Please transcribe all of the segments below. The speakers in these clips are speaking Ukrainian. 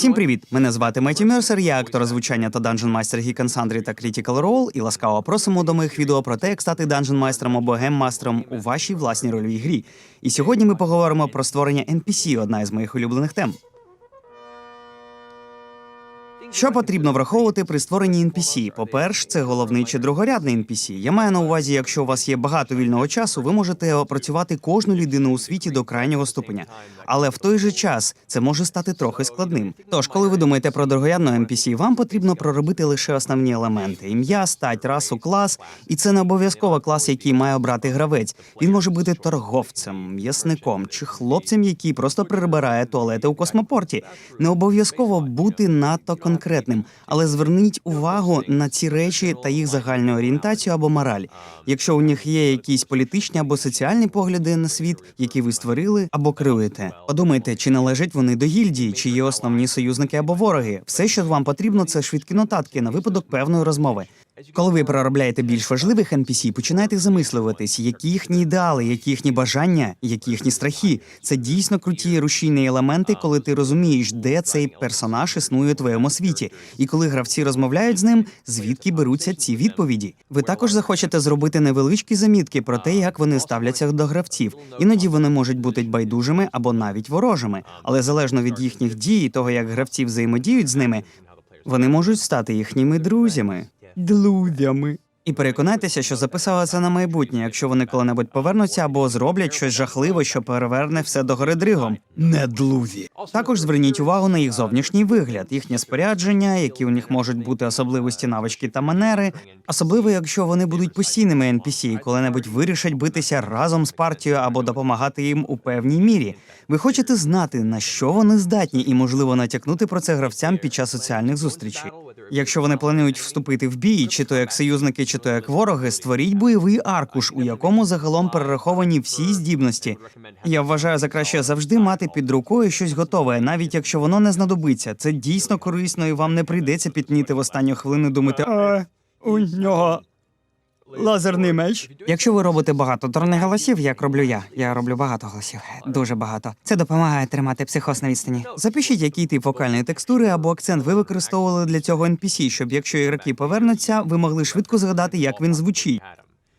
Всім привіт! Мене звати Меті Мерсер, я актор звучання та Master Geek Sundry та Critical Role, і ласкаво просимо до моїх відео про те, як стати Dungeon майстром або гейммастером у вашій власній рольовій грі. І сьогодні ми поговоримо про створення NPC, одна із моїх улюблених тем. Що потрібно враховувати при створенні NPC? По-перше, це головний чи другорядний NPC. Я маю на увазі, якщо у вас є багато вільного часу, ви можете опрацювати кожну людину у світі до крайнього ступеня. Але в той же час це може стати трохи складним. Тож, коли ви думаєте про другорядного NPC, вам потрібно проробити лише основні елементи: ім'я, стать, расу, клас. І це не обов'язково клас, який має обрати гравець. Він може бути торговцем, м'ясником чи хлопцем, який просто прибирає туалети у космопорті. Не обов'язково бути надто конкретним, але зверніть увагу на ці речі та їх загальну орієнтацію або мораль. Якщо у них є якісь політичні або соціальні погляди на світ, які ви створили або керуєте, подумайте, чи належать вони до гільдії, чи є основні союзники або вороги. Все, що вам потрібно, це швидкі нотатки на випадок певної розмови. Коли ви проробляєте більш важливих NPC, починайте замислюватись, які їхні ідеали, які їхні бажання, які їхні страхи. Це дійсно круті рушійні елементи, коли ти розумієш, де цей персонаж існує у твоєму світі, і коли гравці розмовляють з ним, звідки беруться ці відповіді. Ви також захочете зробити невеличкі замітки про те, як вони ставляться до гравців. Іноді вони можуть бути байдужими або навіть ворожими, але залежно від їхніх дій, і того як гравці взаємодіють з ними, вони можуть стати їхніми друзями. Друзями. І переконайтеся, що записали це на майбутнє, якщо вони коли-небудь повернуться або зроблять щось жахливе, що переверне все до гори дригом. Не друзі. Також зверніть увагу на їх зовнішній вигляд, їхнє спорядження, які у них можуть бути особливості, навички та манери, особливо якщо вони будуть постійними NPC і коли-небудь вирішать битися разом з партією або допомагати їм у певній мірі. Ви хочете знати, на що вони здатні, і можливо натякнути про це гравцям під час соціальних зустрічей. Якщо вони планують вступити в бій, чи то як союзники, чи то як вороги, створіть бойовий аркуш, у якому загалом перераховані всі здібності. Я вважаю за краще завжди мати під рукою щось готове, навіть якщо воно не знадобиться. Це дійсно корисно, і вам не прийдеться пітніти в останню хвилину. Думати, у нього лазерний меч. Якщо ви робите багато голосів, як роблю я. Я роблю багато голосів, дуже багато. Це допомагає тримати психоз на відстані. Запишіть, який тип вокальної текстури або акцент ви використовували для цього NPC, щоб якщо ігроки повернуться, ви могли швидко згадати, як він звучить.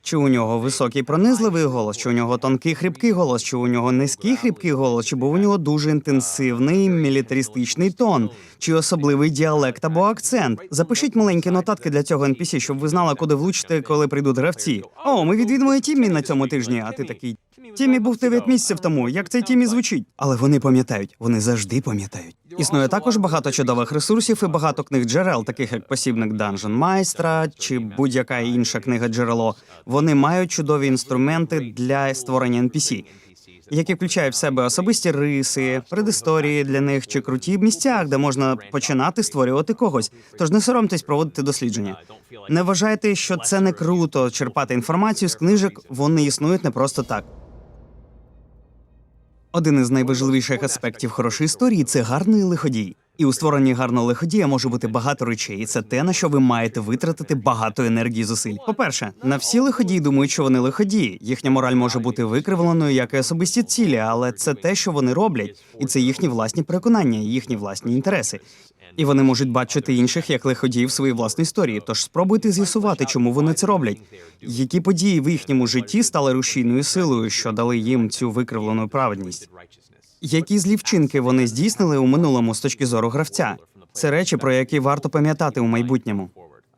Чи у нього високий пронизливий голос, чи у нього тонкий хрипкий голос, чи у нього низький хрипкий голос, чи був у нього дуже інтенсивний мілітаристичний тон, чи особливий діалект або акцент. Запишіть маленькі нотатки для цього NPC, щоб ви знали, куди влучити, коли прийдуть гравці. О, ми відвідуємо Тіммі на цьому тижні, а ти такий. Тіммі був 9 місяців тому. Як цей Тіммі звучить? Але вони пам'ятають, вони завжди пам'ятають. Існує також багато чудових ресурсів і багато книг джерел, таких як посібник Dungeon майстра чи будь-яка інша книга джерело. Вони мають чудові інструменти для створення NPC, які включають в себе особисті риси, предісторії для них чи круті місця, де можна починати створювати когось. Тож не соромтесь проводити дослідження. Не вважайте, що це не круто черпати інформацію з книжок. Вони існують не просто так. Один із найважливіших аспектів хорошої історії це гарний лиходій. І у створенні гарного лиходія може бути багато речей, і це те, на що ви маєте витратити багато енергії зусиль. По-перше, на всі лиходії думають, що вони лиходії. Їхня мораль може бути викривленою як і особисті цілі, але це те, що вони роблять, і це їхні власні переконання, їхні власні інтереси. І вони можуть бачити інших як лиходіїв своїй власній історії. Тож спробуйте з'ясувати, чому вони це роблять. Які події в їхньому житті стали рушійною силою, що дали їм цю викривлену праведність? Які злі вчинки вони здійснили у минулому з точки зору гравця? Це речі, про які варто пам'ятати у майбутньому.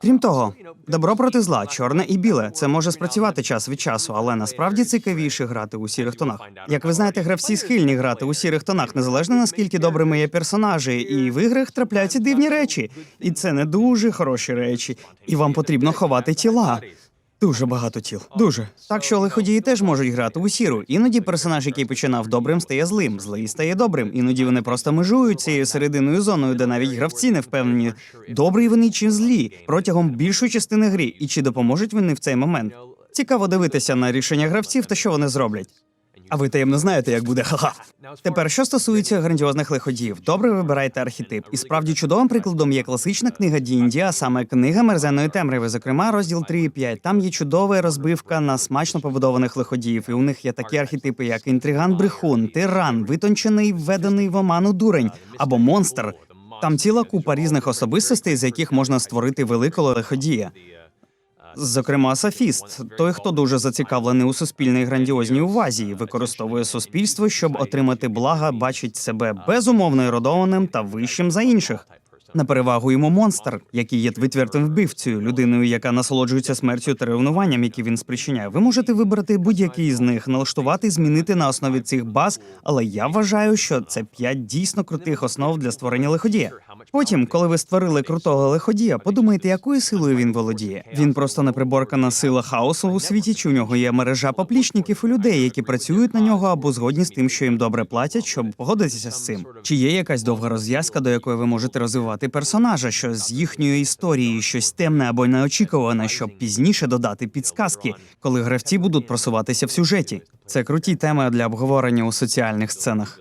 Крім того, добро проти зла, чорне і біле. Це може спрацювати час від часу, але насправді цікавіше грати у сірих тонах. Як ви знаєте, гравці схильні грати у сірих тонах, незалежно наскільки добрими є персонажі, і в іграх трапляються дивні речі. І це не дуже хороші речі. І вам потрібно ховати тіла. Дуже багато тіл. Дуже. Так що лиходії теж можуть грати у сіру. Іноді персонаж, який починав добрим, стає злим, злий стає добрим. Іноді вони просто межують цією серединою зоною, де навіть гравці не впевнені, добрі вони чи злі протягом більшої частини гри, і чи допоможуть вони в цей момент. Цікаво дивитися на рішення гравців та що вони зроблять. А ви таємно знаєте, як буде ха-ха. Тепер, що стосується грандіозних лиходіїв, добре вибирайте архетип. І справді чудовим прикладом є класична книга D&D, а саме книга мерзенної темряви, зокрема, розділ 3 і 5. Там є чудова розбивка на смачно побудованих лиходіїв, і у них є такі архетипи, як інтриган брехун, тиран, витончений, введений в оману дурень або монстр. Там ціла купа різних особистостей, з яких можна створити великого лиходія. Зокрема, Софіст, той, хто дуже зацікавлений у суспільній грандіозній увазі, використовує суспільство, щоб отримати блага, бачить себе безумовно еродованим та вищим за інших. На перевагу йому монстр, який є відвертим вбивцею, людиною, яка насолоджується смертю та ревнуванням, які він спричиняє. Ви можете вибрати будь-який з них, налаштувати, змінити на основі цих баз. Але я вважаю, що це п'ять дійсно крутих основ для створення лиходія. Потім, коли ви створили крутого лиходія, подумайте, якою силою він володіє. Він просто неприборкана сила хаосу у світі, чи у нього є мережа поплічників і людей, які працюють на нього або згодні з тим, що їм добре платять, щоб погодитися з цим. Чи є якась довга розв'язка, до якої ви можете розвивати персонажа, що з їхньої історії щось темне або неочікуване, щоб пізніше додати підсказки, коли гравці будуть просуватися в сюжеті. Це круті теми для обговорення у соціальних сценах.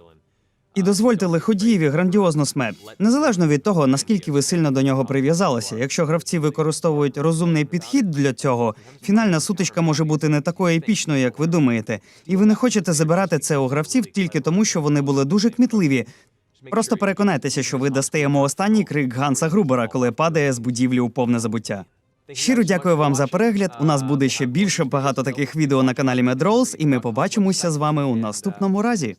І дозвольте лиходієві грандіозну смерть, незалежно від того, наскільки ви сильно до нього прив'язалися. Якщо гравці використовують розумний підхід для цього, фінальна сутичка може бути не такою епічною, як ви думаєте, і ви не хочете забирати це у гравців тільки тому, що вони були дуже кмітливі. Просто переконайтеся, що ви дасте йому останній крик Ганса Грубера, коли падає з будівлі у повне забуття. Щиро дякую вам за перегляд. У нас буде ще більше багато таких відео на каналі MedRolls, і ми побачимося з вами у наступному разі.